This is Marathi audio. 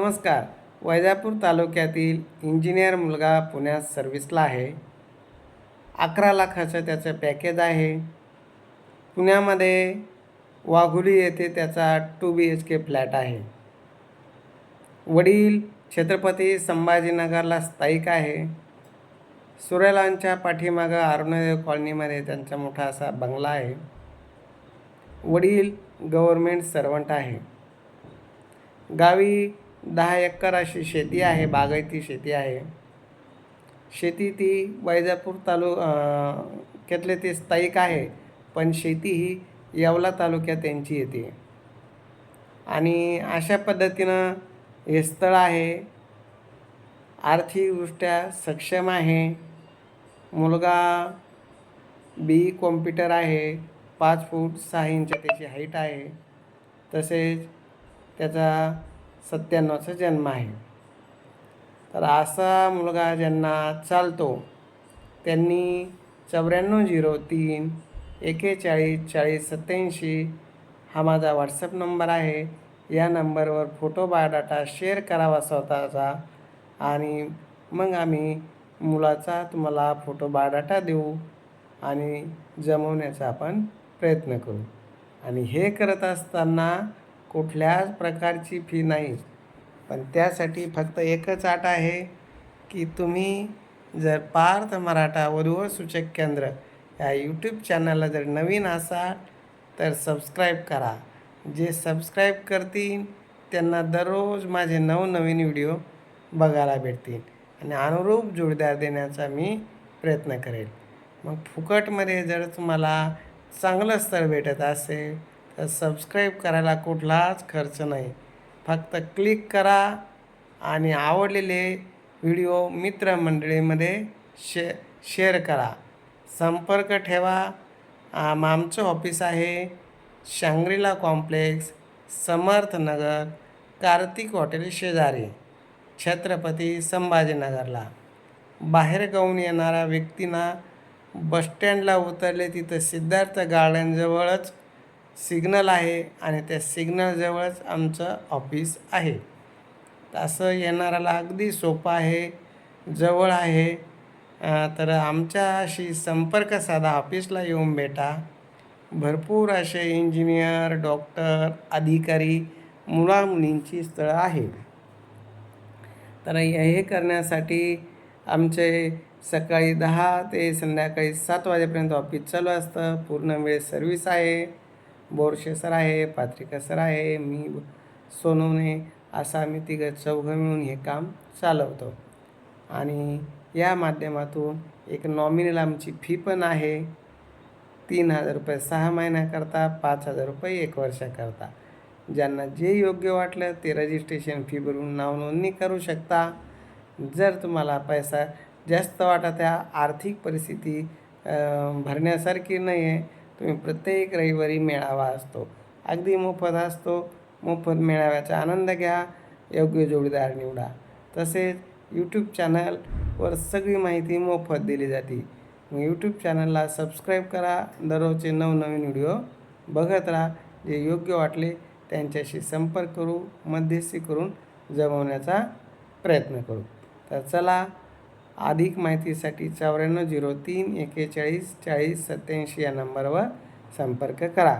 नमस्कार. वैजापूर तालुक्यातील इंजिनियर मुलगा पुण्यात सर्व्हिसला आहे. अकरा लाखाचं त्याचं पॅकेज आहे. पुण्यामध्ये वाघुली येथे त्याचा two B H K flat आहे. वडील छत्रपती संभाजीनगरला स्थायिक आहे. सूर्यलांच्या पाठीमागं अरुणोदय कॉलनीमध्ये त्यांचा मोठा असा बंगला आहे. वडील गव्हर्मेंट सर्वंट आहे. गावी दहा एकर अशी शेती आहे बागायती शेती आहे. शेती ती वैजापूर तालु अं, ते स्थायिक आहे पण शेती ही येवला तालुक्यात त्यांची येते. आणि अशा पद्धतीनं हे स्थळ आहे. आर्थिकदृष्ट्या सक्षम आहे. मुलगा बी कॉम्प्युटर आहे. पाच फूट सहा इंच त्याची हाईट आहे. तसेच त्याचा सत्त्याण्णवचा जन्म आहे. तर असा मुलगा ज्यांना चालतो त्यांनी चौऱ्याण्णव झिरो तीन एकेचाळीस चाळीस सत्याऐंशी हा माझा व्हॉट्सअप नंबर आहे. या नंबरवर फोटो बायोडाटा शेअर करावा स्वतःचा आणि मग आम्ही मुलाचा तुम्हाला फोटो बायोडाटा देऊ आणि जमवण्याचा आपण प्रयत्न करू. आणि हे करत असताना कुठल्याच प्रकारची फी नाही. पण त्यासाठी फक्त एकच अट आहे की तुम्ही जर पार्थ मराठा वधूवर सूचक केंद्र या यूट्यूब चॅनलला जर नवीन असाल तर सबस्क्राईब करा. जे सबस्क्राईब करतील त्यांना दररोज माझे नवनवीन व्हिडिओ बघायला भेटतील. आणि अनुरूप जोडदार देण्याचा मी प्रयत्न करेल. मग फुकटमध्ये जर तुम्हाला चांगलं स्थळ भेटत असेल तर सबस्क्राईब करायला कुठलाच खर्च नाही. फक्त क्लिक करा आणि आवडलेले व्हिडिओ मित्रमंडळीमध्ये शे शेअर करा. संपर्क ठेवा. आम आमचं ऑफिस आहे Shangrila complex Samarthnagar Kartik hotel शेजारी छत्रपती संभाजीनगरला. बाहेरगावून येणाऱ्या व्यक्तींना बसस्टँडला उतरले तिथं सिद्धार्थ गार्डनजवळच सिग्नल आहे आणि त्या सिग्नलजवळच आमचं ऑफिस आहे. असं येणाऱ्याला अगदी सोपं आहे जवळ आहे. तर आमच्याशी संपर्क साधा ऑफिसला येऊन भेटा. भरपूर असे इंजिनियर डॉक्टर अधिकारी मुलामुलींची स्थळं आहेत. तर हे करण्यासाठी आमचे सकाळी दहा ते संध्याकाळी सात वाजेपर्यंत ऑफिस चालू असतं. पूर्ण वेळ सर्व्हिस आहे. बोरशे सर आहे पात्रिका सर आहे मी सोनवणे असं आम्ही तिघं चौघं मिळून हे काम चालवतो. आणि या माध्यमातून एक नॉमिनल आमची फी पण आहे. तीन हजार रुपये सहा महिन्याकरता पाच हजार रुपये एक वर्षाकरता ज्यांना जे योग्य वाटलं ते रजिस्ट्रेशन फी भरून नाव नोंदणी करू शकता. जर तुम्हाला पैसा जास्त वाटत आहे आर्थिक परिस्थिती भरण्यासारखी नाही आहे तुम्ही प्रत्येक रविवारी मेळावा असतो. अगदी मोफत असतो. मोफत मेळाव्याचा आनंद घ्या. योग्य जोडीदार निवडा. तसेच यूट्यूब चॅनलवर सगळी माहिती मोफत दिली जाते. मग यूट्यूब चॅनलला सबस्क्राईब करा. दररोजचे नवनवीन व्हिडिओ बघत राहा. जे योग्य वाटले त्यांच्याशी संपर्क करू मध्यस्थी करून जमवण्याचा प्रयत्न करू. तर चला अधिक माहितीसाठी चौऱ्याण्णव झिरो तीन एकेचाळीस चाळीस सत्याऐंशी या नंबरवर संपर्क करा.